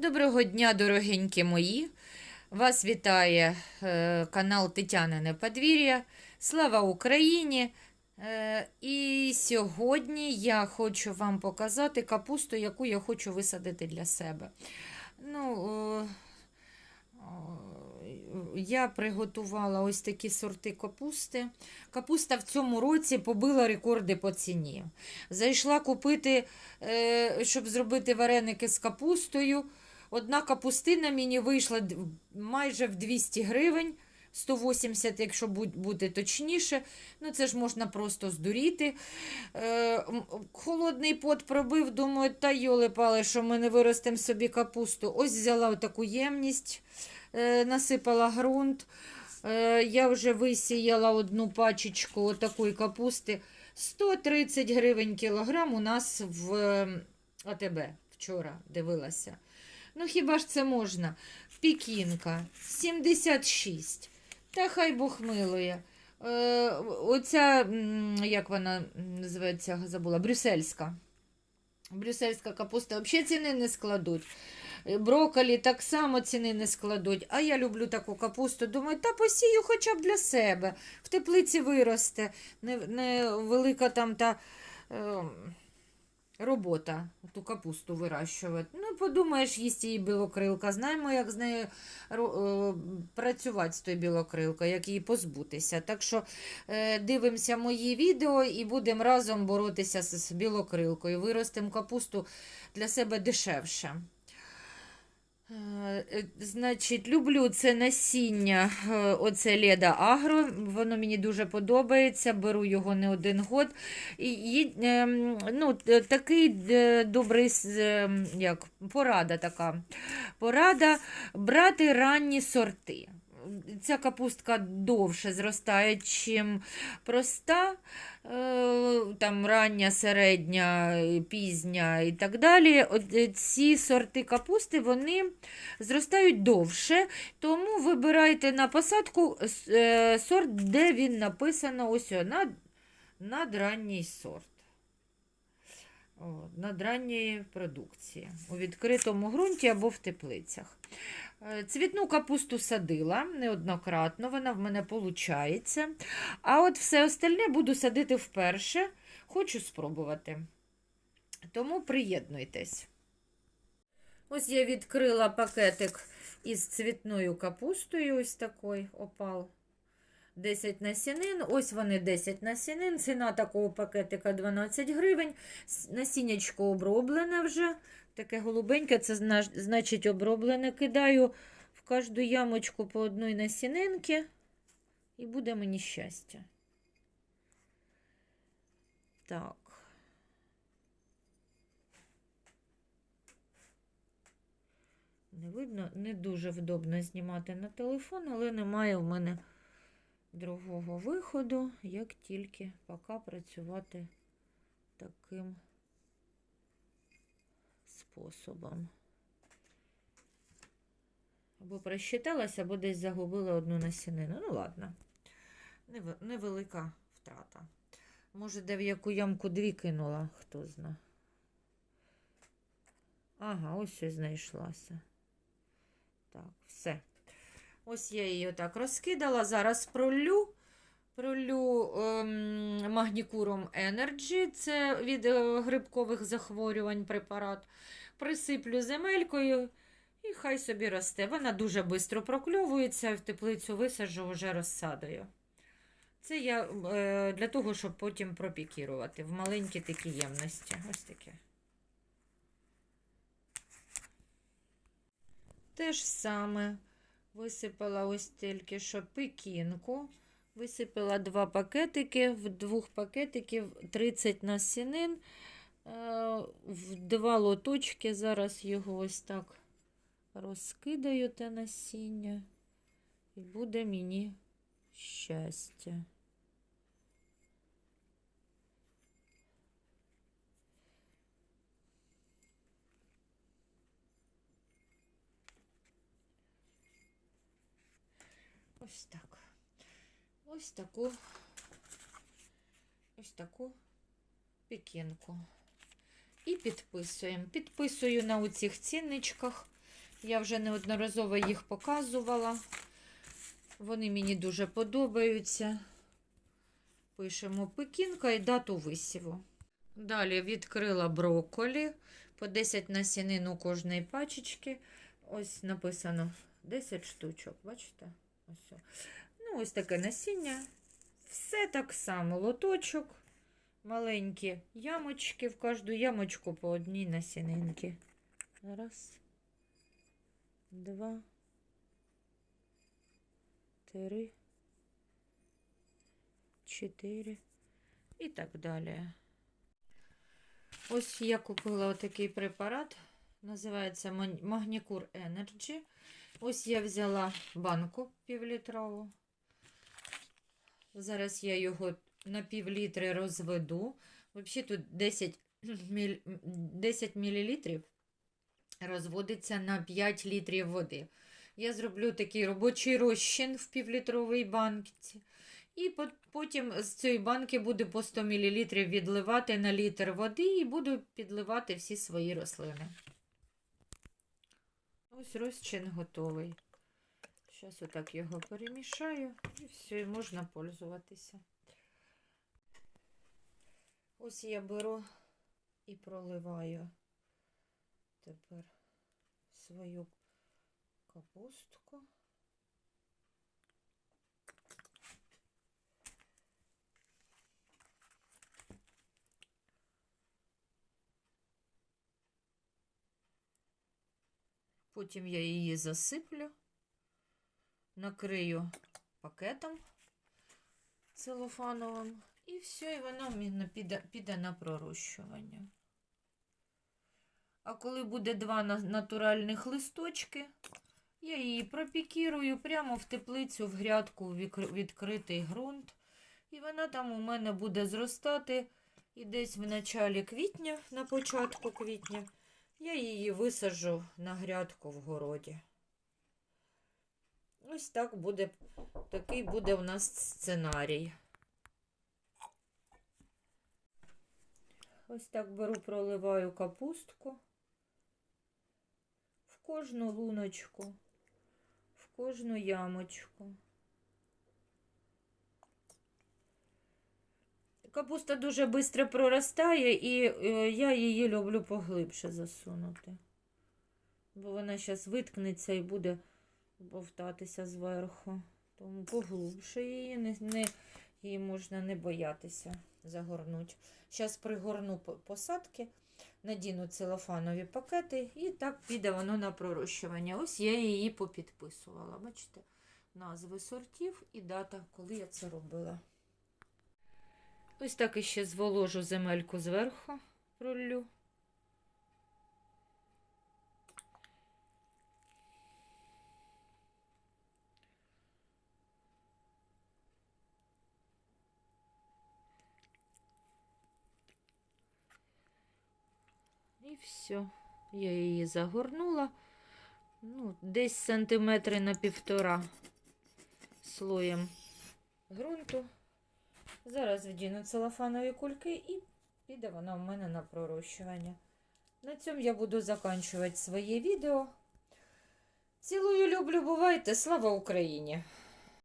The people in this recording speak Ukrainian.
Доброго дня, дорогенькі мої. Вас вітає е, канал Тетянине Подвір'я. Слава Україні! Е, і сьогодні я хочу вам показати капусту, яку я хочу висадити для себе. Ну, е, я приготувала ось такі сорти капусти. Капуста в цьому році побила рекорди по ціні. Зайшла купити, щоб зробити вареники з капустою. Одна капустина мені вийшла майже в 200 гривень. 180, якщо бути точніше. Ну, це ж можна просто здуріти. Е, холодний пот пробив, думаю, та йоли пали, що ми не виростемо собі капусту. Ось взяла таку ємність, е, насипала ґрунт. Е, я вже висіяла одну пачечку такої капусти. 130 гривень кілограм у нас в е, АТБ вчора дивилася. Ну хіба ж це можна? Пікінка 76. Та хай Бог милує. Е, оця, як вона називається, забула, брюссельська. Брюссельська капуста взагалі ціни не складуть. Е, Брокколі так само ціни не складуть. А я люблю таку капусту. Думаю, та посію хоча б для себе. В теплиці виросте. Не, не там та е, робота ту капусту вирощувати. Ну, подумаєш, їсть її білокрилка. Знаємо, як з нею е, працювати з тою білокрилкою, як її позбутися. Так що е, дивимося мої відео і будемо разом боротися з, з білокрилкою. Виростимо капусту для себе дешевше. Е, Значить, люблю це насіння, е, оце Леда Агро. Воно мені дуже подобається. Беру його не один год. І, ем, ну, такий е, добрий як, порада така. Порада брати ранні сорти. Ця капустка довше зростає, чим проста, е, там рання, середня, пізня і так далі. Е, ці сорти капусти вони зростають довше, тому вибирайте на посадку е, сорт, де він написано ось о, над, надранній сорт. Надранньої продукції у відкритому ґрунті або в теплицях. Е, Цвітну капусту садила неоднократно, вона в мене виходить. А от все остальне буду садити вперше. Хочу спробувати. Тому приєднуйтесь. Ось я відкрила пакетик із цвітною капустою, ось такий опал. 10 насінин. Ось вони 10 насінин. Ціна такого пакетика 12 гривень. Насіннячко оброблене вже. Таке голубеньке, це значить оброблене. Кидаю в кожну ямочку по одній насінинки. І буде мені щастя. Так. Не видно, не дуже вдобно знімати на телефон, але немає в мене другого виходу, як тільки поки працювати таким способом. Або просчиталася, або десь загубила одну насінину. Ну, ладно, невелика втрата. Може, де в яку ямку дві кинула, хто зна. Ага, ось ось знайшлася. Так, все. Ось я її отак розкидала. Зараз пролю. Пролю ем, магнікуром Energy, це від е, грибкових захворювань препарат. Присиплю земелькою і хай собі росте. Вона дуже швидко прокльовується, в теплицю висаджу вже розсадою. Це я е, для того, щоб потім пропікірувати в маленькі такі ємності. Ось таке. Те ж саме. Висипала ось тільки що пекінку. Висипала два пакетики, в двох пакетиків 30 насінин. Е, В два лоточки. Зараз його ось так розкидаю те насіння. І буде мені щастя. Ось так. Ось таку, ось таку пекінку. І підписуємо. Підписую на оцих цінничках. Я вже неодноразово їх показувала. Вони мені дуже подобаються. Пишемо пекінка і дату висіву. Далі відкрила брокколі по 10 насінин у кожної пачечки. Ось написано 10 штучок. Бачите? Ось. Ну, ось таке насіння. Все так само. Лоточок, маленькі ямочки. В кожну ямочку по одній насінинці. Раз, два, три, чотири і так далі. Ось я купила отакий препарат. Називається Magnicure Energy. Ось я взяла банку півлітрову. Зараз я його на півлітри розведу. Взагалі тут 10 мл, 10 мл розводиться на 5 літрів води. Я зроблю такий робочий розчин в півлітровій банці. І потім з цієї банки буду по 100 мл відливати на літр води і буду підливати всі свої рослини. Ось розчин готовий. Зараз отак його перемішаю і все, і можна пользуватися. Ось я беру і проливаю тепер свою капустку. Потім я її засиплю, накрию пакетом целофановим, і все, і вона піде, піде на пророщування. А коли буде два натуральних листочки, я її пропікірую прямо в теплицю, в грядку, в відкритий ґрунт. І вона там у мене буде зростати. І десь в началі квітня, на початку квітня, я її висаджу на грядку в городі. Ось так буде, такий буде у нас сценарій. Ось так беру, проливаю капустку в кожну луночку, в кожну ямочку. Капуста дуже швидко проростає, і е, я її люблю поглибше засунути. Бо вона зараз виткнеться і буде бовтатися зверху. Тому поглубше її, не, не, її можна не боятися загорнути. Зараз пригорну посадки, надіну целофанові пакети і так піде воно на пророщування. Ось я її попідписувала. Бачите, назви сортів і дата, коли я це робила. Ось так іще зволожу земельку зверху, пролю. І все. Я її загорнула. Ну, десь сантиметри на півтора слоєм ґрунту. Зараз віддіну целофанові кульки і піде вона в мене на пророщування. На цьому я буду закінчувати своє відео. Цілую, люблю, бувайте! Слава Україні!